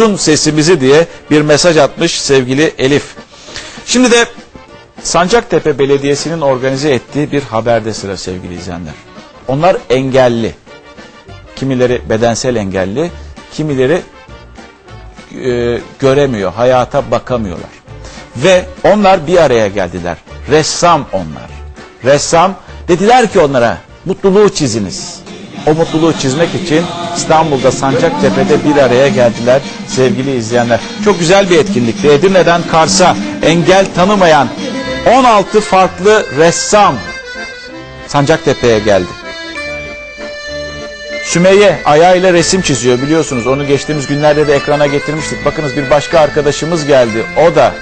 duysun sesimizi diye bir mesaj atmış sevgili Elif. Şimdi de Sancaktepe Belediyesi'nin organize ettiği bir haberde sıra sevgili izleyenler. Onlar engelli. Kimileri bedensel engelli, kimileri e, göremiyor, hayata bakamıyorlar. Ve onlar bir araya geldiler. Ressam onlar. Ressam dediler ki onlara mutluluğu çiziniz. O mutluluğu çizmek için İstanbul'da Sancaktepe'de bir araya geldiler sevgili izleyenler. Çok güzel bir etkinlikti. Edirne'den Kars'a engel tanımayan 16 farklı ressam Sancaktepe'ye geldi. Sümeyye ayağıyla resim çiziyor biliyorsunuz. Onu geçtiğimiz günlerde de ekrana getirmiştik. Bakınız bir başka arkadaşımız geldi. O da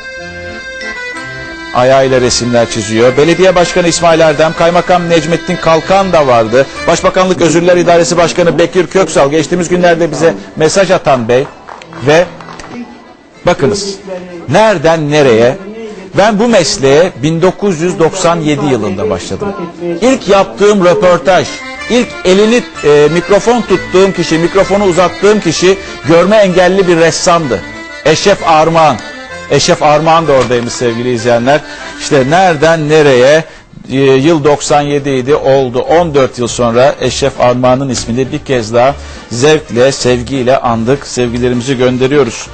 ayağıyla resimler çiziyor. Belediye Başkanı İsmail Erdem, Kaymakam Necmettin Kalkan da vardı. Başbakanlık Özürler İdaresi Başkanı Bekir Köksal geçtiğimiz günlerde bize mesaj atan bey ve bakınız nereden nereye ben bu mesleğe 1997 yılında başladım. İlk yaptığım röportaj, ilk elini e, mikrofon tuttuğum kişi, mikrofonu uzattığım kişi görme engelli bir ressamdı. Eşref Armağan. Eşref Armağan da oradaymış sevgili izleyenler. İşte nereden nereye e, yıl 97 idi oldu 14 yıl sonra Eşref Armağan'ın ismini bir kez daha zevkle sevgiyle andık sevgilerimizi gönderiyoruz.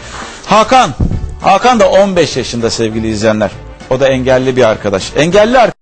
Hakan Hakan da 15 yaşında sevgili izleyenler. O da engelli bir arkadaş. Engelli arkadaş.